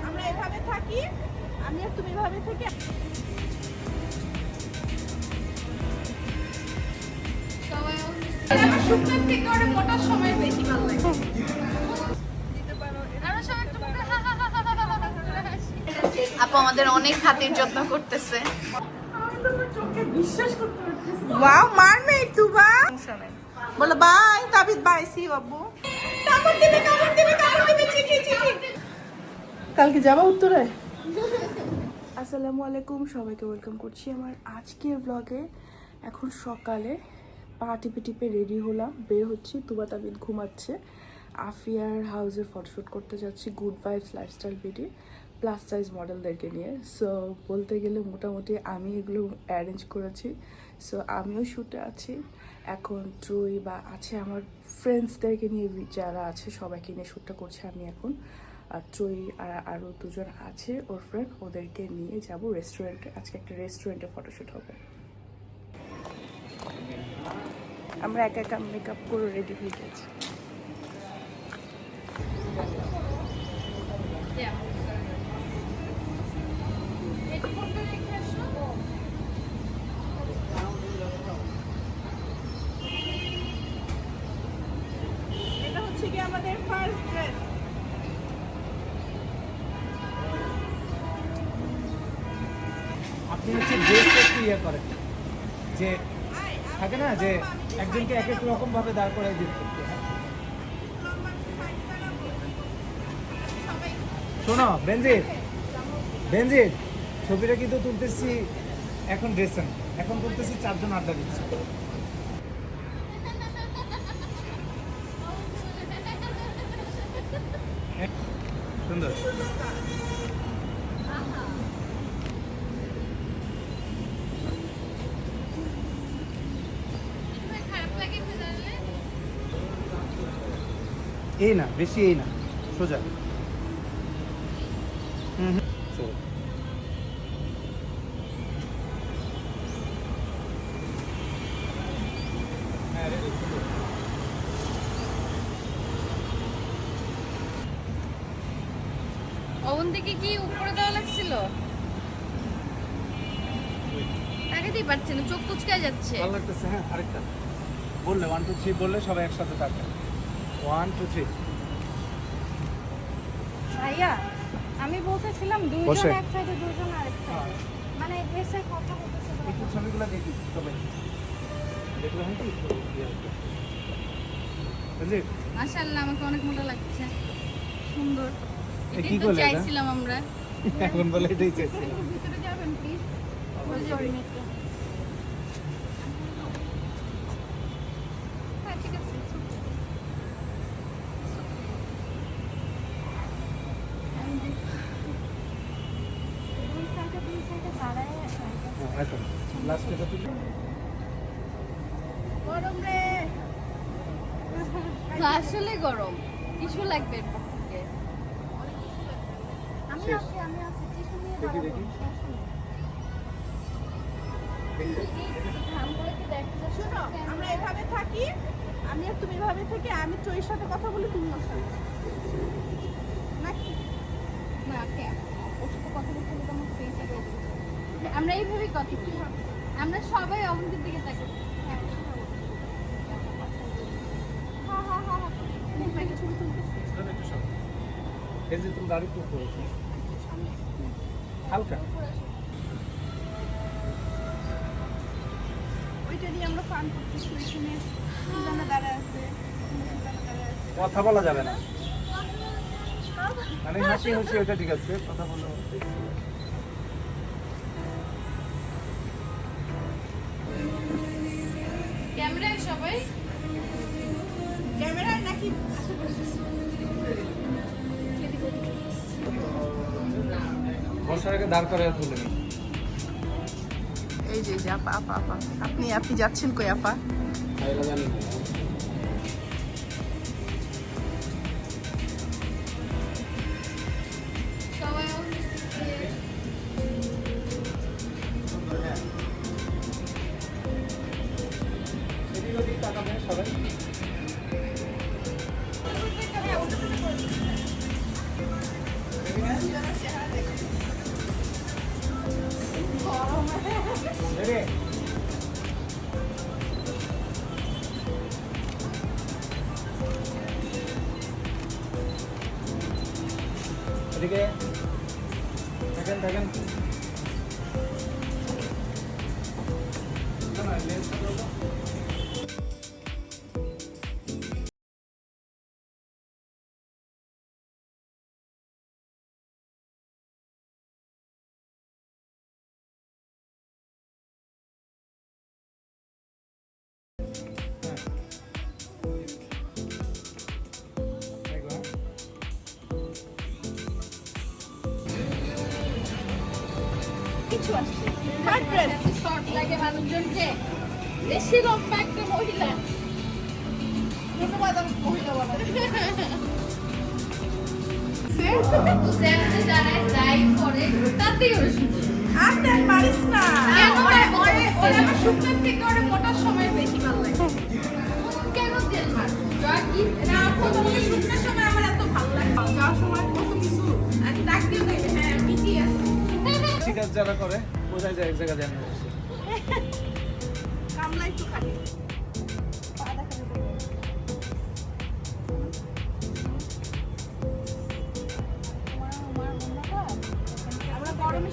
আমরা এভাবে থাকি আমি আর তুমি এভাবে থেকে শুকনোর থেকে ওর মোটার সময় বেশি ভালো লাগে। আপু আমাদের অনেক খাতির যত্ন করতেছে ওয়াও মারমেড তুবা বলো বাই তাবিদ বাই সি আব্বু কামড় দিবে কামড় দিবে কামড় দিবে কালকে যাবা উত্তরে? আসসালামু আলাইকুম, সবাইকে ওয়েলকাম করছি আমার আজকের ব্লগে এখন সকালে পা টিপে টিপে রেডি হলাম, বের হচ্ছি, তুবা তাবিদ ঘুমাচ্ছে। আফিয়ার হাউসের ফটোশ্যুট করতে যাচ্ছি good vibes lifestyle BD plus size মডেলদেরকে নিয়ে। সো বলতে গেলে মোটামুটি আমি এগুলো অ্যারেঞ্জ করেছি। সো আমিও শ্যুটে আছি। এখন ট্রুই বা আছে আমার ফ্রেন্ডসদেরকে নিয়ে, যারা আছে সবাইকে নিয়ে শ্যুটটা করছি আমি এখন। ট্রুই আর আরও দুজন আছে ওর ফ্রেন্ড ওদেরকে নিয়ে যাব রেস্টুরেন্টে আজকে একটা রেস্টুরেন্টে ফটোশ্যুট হবে। আমরা একা একা মেকআপ করে রেডি হয়ে গেছি। আপনি হচ্ছে ড্রেসটা ইয়ে করেন। যে থাকে না, যে একজনকে এক এক রকম ভাবে দাঁড় করাই দিতে শোনো বেনজির বেনজির ছবিটা কিন্তু তুলতেছি এখন ড্রেসেন এখন তুলতেছি চারজন আড্ডা দিচ্ছে। সুন্দর। এই না বেশি এই না সোজা। হুম চলো। ওভেন থেকে কি উপরে দেওয়া লাগছিল? তাকাতেই পারছি না চোখ কুচকায় যাচ্ছে। ভালো লাগতেছে হ্যাঁ আরেকটা। বললে ওয়ান টু থ্রি বললে সবাই একসাথে থাকবে ওয়ান টু থ্রি ভাইয়া আমি বলতেছিলাম দুইজন এক সাইডে দুইজন আরেক সাইডে মানে এসে কথা বলতেছে একটু ছবিগুলো দেখি দেখলে হয় কি। বুঝলি মাশাআল্লাহ আমাকে অনেক মোটা লাগছে। সুন্দর। কি করলে চাইছিলাম আমরা। এখন বলে এটাই চাইছিলাম। ভিতরে যাবেন প্লিজ হ্যাঁ ঠিক আছে দুই সাইডে দুই সাইডে দাঁড়ায় হ্যাঁ এখন লাস্ট এটা তুলি গরম রে আসলে গরম। কিছু লাগবে। আমি আছি আমি আছি টিস্যু নিয়ে দেখি, দেখি। সমস্যা নেই। ঘাম করে কি দেখতে শোনো আমরা এভাবে থাকি আমি আর তুমি এভাবে থেকে আমি সাথে কথা বলি তুমি ওর সাথে। নাকি? না কে? ওর সাথে কথা বলতে আমার ফেস আমরা এইভাবেই কথা বলি। আমরা সবাই অবন্তির দিকে তাকাই এই যে তুমি দাঁড়িয়ে করেছ হালকা। ওইটা নিয়ে আমরা ফান করতেছি ওইখানে সুজানা দাঁড়া আছে সুজানা দাঁড়া আছে। কথা বলা যাবে না। মানে হাসি হাসি ওটা ঠিক আছে কথা বলো ক্যামেরায় সবাই? ক্যামেরায় নাকি? আগে দাঁড় করে তুলে এই যে এই যে আপা আপা আপা। আপনি আপনি যাচ্ছেন কই আপা? সবাই। Ready? কিছু আসছে। থার্ড ড্রেস শর্ট লাগে মানুষজনকে। বেশি লম্বা একটা মহিলা। ধন্যবাদ আমি মহিলা বলা কেন সময় কত কিছু। ডাক দিয়ে। কৃষিকাজ যারা করে বোঝাই যায় এক জায়গা দেন কামলা একটু খালি।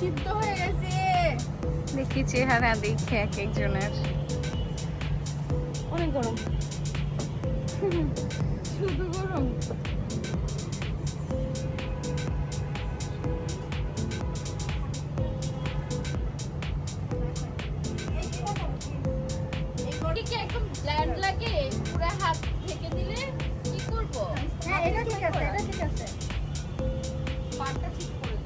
সিদ্ধ হয়ে গেছে। দেখি চেহারা দেখে এক একজনের। অনেক গরম। শুধু গরম। ঠিক আছে। এটা ঠিক আছে। পাটটা ঠিক করে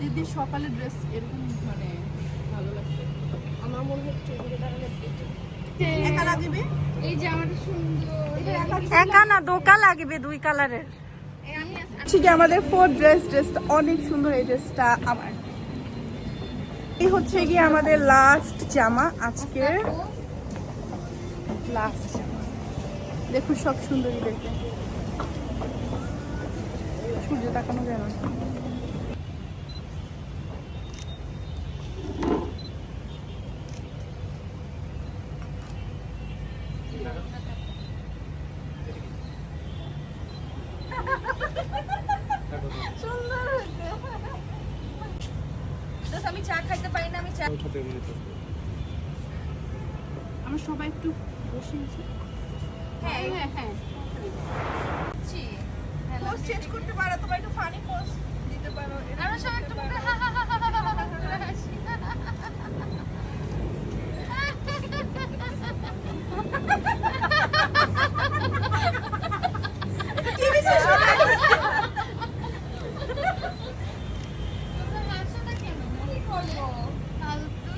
দিদির সকালে ড্রেস এরকম মানে ভালো লাগছে আমার মনে হচ্ছে একা লাগবে? এই জামাটা সুন্দর। একা না দোকা লাগবে দুই কালারের। ঠিক আমাদের ফোর ড্রেস ড্রেসটা অনেক সুন্দর এই ড্রেসটা আমার। এই হচ্ছে গিয়ে আমাদের লাস্ট জামা আজকে লাস্ট জামা। দেখুন সব সুন্দরী দেখে সূর্য তাকানো যায় না আমি চা খাইতে পারি না আমি চা উঠাতে বলি তো আমরা সবাই একটু বসে আছি হ্যাঁ হ্যাঁ। হ্যাঁ পোস্ট চেঞ্জ করতে পারো তোমার একটু ফানি পোস্ট দিতে পারো আমরা সব একটু হা হা হা হা করে হাসি। তোমরা হাসো না কেন? কি করব? ফালতু।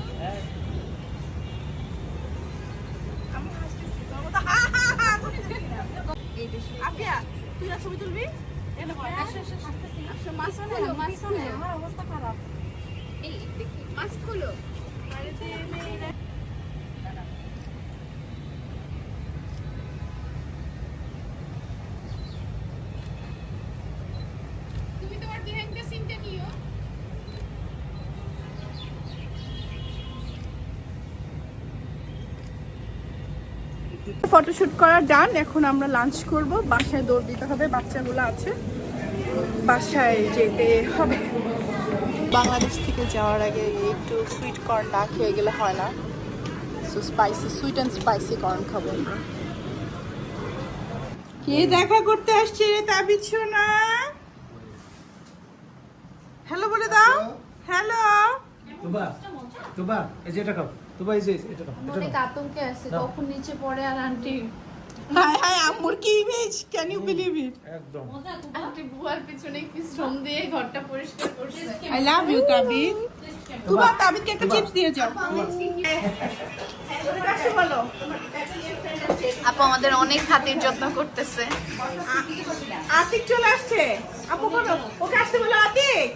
আমি হাসতেছি তোমার মতো হা হা হা করতেছি না আপিয়া তুই না ছবি তুলবি? আসো মাছ খুলো, মাছ খুলো। আমার অবস্থা খারাপ এই, দেখি, মাছ খুলো। তুমি তোমার behind the scene টা নিও। ফটোশুট করা ডান এখন আমরা লাঞ্চ করব। বাসায় দৌড় দিতে হবে বাচ্চাগুলো আছে। বাসায় যেতে হবে। বাংলাদেশ থেকে যাওয়ার আগে একটু সুইট কর্ন না খেয়ে গেলে হয় না। So spicy sweet and spicy corn খাব আমরা। কে দেখা করতে আসছে রে তা পিছু না? হ্যালো বলে দাও। হ্যালো তুবা তুবা এই যে এটা খাও। তুবা এই যে এটা অনেক আতঙ্কে আছে কখন নিচে পড়ে আর আন্টি। হাই হাই আম্মুর কি image can you believe it একদম। আন্টি বুয়ার পিছনে কি শ্রম দিয়ে ঘরটা পরিষ্কার করছে? আই লাভ ইউ তাবিদ তুবা তাবিদকে একটা চিপস দিয়ে যাও। বলো আপু আমাদের অনেক হাতের যত্ন করতেছে। আতিক চলে আসছে। আপু বলো ওকে আসতে বলো আতিক।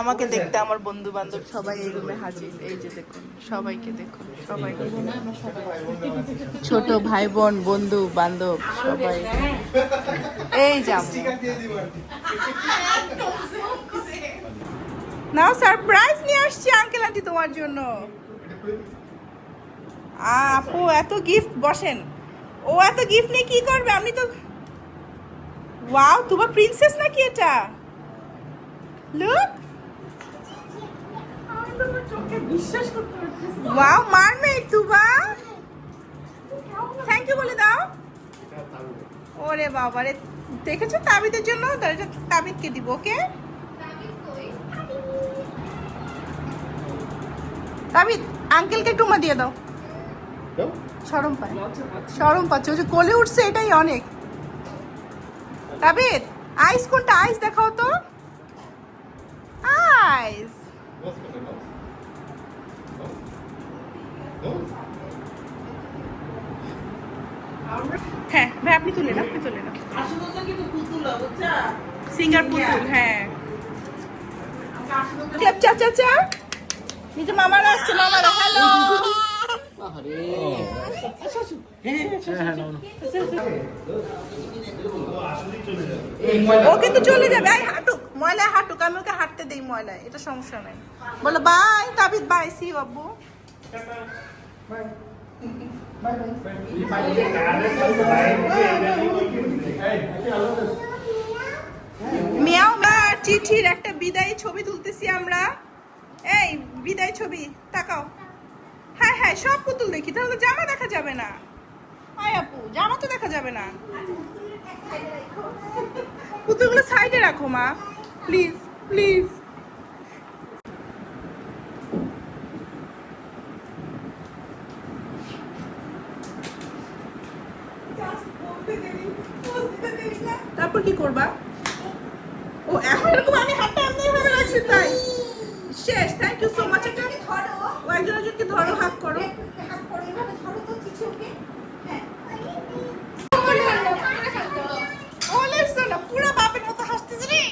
আমাকে দেখতে আমার বন্ধু বান্ধব সবাই এই রুমে হাজির। এই যে দেখুন, সবাইকে দেখুন, সবাইকে ছোট ভাই বোন, বন্ধু, বান্ধব, সবাই। এই যাব নাও সারপ্রাইজ নিয়ে আসছি আঙ্কেল আন্টি তোমার জন্য। আপু এত গিফট বসেন। ও এত গিফট নিয়ে কি করবে? আমি তো ওয়াও তোমার প্রিন্সেস নাকি এটা? Look wow mermaid Tuba! Thank you বলে দাও। ওরে বাবা রে দেখেছ তাবিদের জন্য? তাবিদকে দিব ওকে? তাবিদ আঙ্কেলকে টুমা দিয়ে দাও। সরম পায় সরম পাচ্ছে ও যে কোলে উঠছে এটাই অনেক। তাবিদ আইস কোনটা? আইস দেখাও তো। আইস। হ্যাঁ ভাই আপনি তুলে না আপনি তুলে না সিঙ্গার পুতুল হ্যাঁ। চা চা চা নিজে মামারা আসছে মামারা হ্যালো। ও কিন্তু চলে যাবে। আই হাঁটুক ময়লায় হাঁটুক আমি ওকে হাঁটতে দেই ময়লায় এটা সমস্যা নাই। বলো বাই তাবিদ বাই সি বাবু মিয়াও মার চিঠির একটা বিদায়ী ছবি তুলতেছি আমরা। এই বিদায় ছবি তাকাও। হ্যাঁ হ্যাঁ সব পুতুল দেখি, তাহলে জামা দেখা যাবে না। আয় আপু, জামা তো দেখা যাবে না। পুতুলগুলো সাইডে রাখো, মা। প্লিজ প্লিজ তারপর কি করবা ও এখন এরকম আমি হাতটা এমনি ভাবে রাখছি তাই শেষ থ্যাংক ইউ সো মাচ এটা ও একজন একজনকে ধরো হাত করো ওলে সোনা পুরো বাপের মতো হাসতেছে রে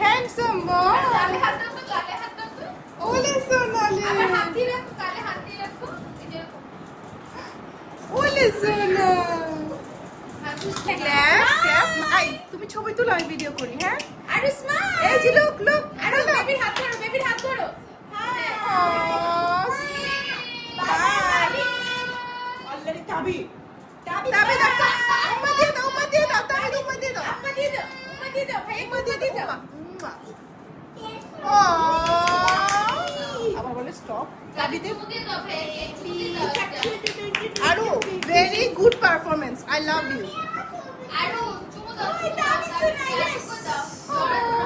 হ্যান্ডসাম বয় গালে হাত দাও তো, গালে হাত দাও তো। ওলে সোনালি আবার হাত দিয়ে রাখো, গালে হাত দিয়ে রাখো। এই যে এরকম। ওলে সোনা হাত দিয়ে ক্ল্যাপ ক্ল্যাপ আই তুমি ছবি তুলো আমি ভিডিও করি হ্যাঁ আর স্মাইল এই যে লুক লুক আর বেবির হাত ধরো বেবির হাত ধরো হ্যাঁ উম্মা দিয়ে দাও তাবি উম্মা দিয়ে দাও আম্মা দিয়ে দাও আম্মা দিয়ে দাও ভাই উম্মা দিয়ে দাও আবার বলে স্টপ তাবি দে চুমু দিয়ে দাও ভাই চুমু দিয়ে দাও একটা। Aru very good performance I love you আরও চুমু দাও চুমু দাও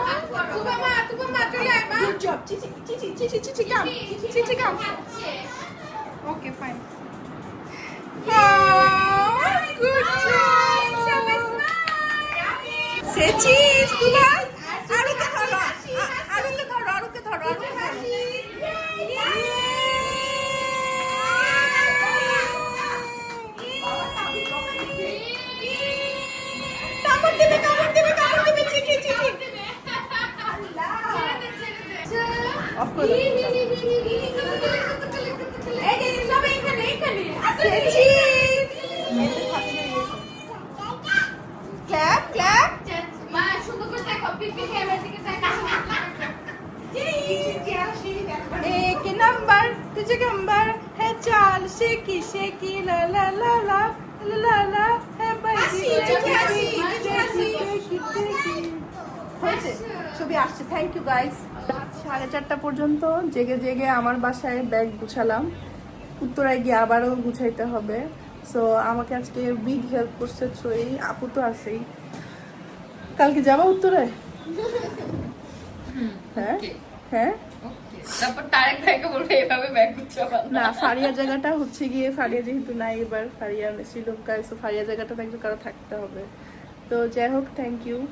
হাত করো তুবা মা তুবা মা চলে আয় মা গুড জব চিচি চিচি চিচি চিচি কাম চিচি কাম খাচ্ছে okay fine good job. Say cheese তুলা আরুকে ধরো আরুকে ধরো আরুকে ধরো আরুকে ধরো কামড় দিবে কামড় দিবে কামড় দিবে চিঠি চিঠি Of course. Say cheese clap clap एक नंबर तुझे नंबर है चाल शेकी शेकी ला ला ला ला ला ला ला है হাসি, চোখে হাসি, চোখে হাসি। হয়েছে ছবি আসছে থ্যাংক ইউ গাইস সাড়ে চারটা পর্যন্ত জেগে জেগে আমার বাসায় ব্যাগ গুছালাম উত্তরায় গিয়ে আবারও গুছাইতে হবে। সো আমাকে আজকে বিগ হেল্প করছে ছয়ি আপু তো আছেই। কালকে যাবা উত্তরায়? হ্যাঁ? হ্যাঁ? তারপর তারেক ভাইকে বলবে এভাবে ব্যাগ না ফারিয়া জায়গাটা হচ্ছে গিয়ে ফারিয়া যেহেতু নাই এবার ফারিয়া শ্রীলঙ্কায় সো ফারিয়া জায়গাটা একটু কারও থাকতে হবে। তো যাই হোক থ্যাংক ইউ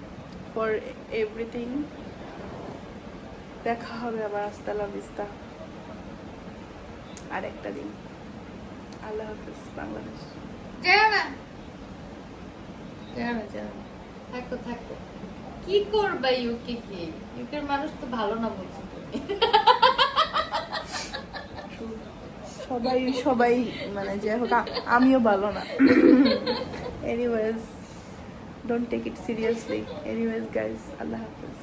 ফর এভরিথিং দেখা হবে আবার আস্তালা বিস্তা। আর একটা দিন। আল্লাহ হাফিজ বাংলাদেশ। থাকো থাকো। কি করবা ইউকে কি ইউকের মানুষ তো ভালো না বলছো তুমি সবাই সবাই মানে যাই হোক আমিও ভালো না। Anyways don't take it seriously anyways guys Allah Hafiz.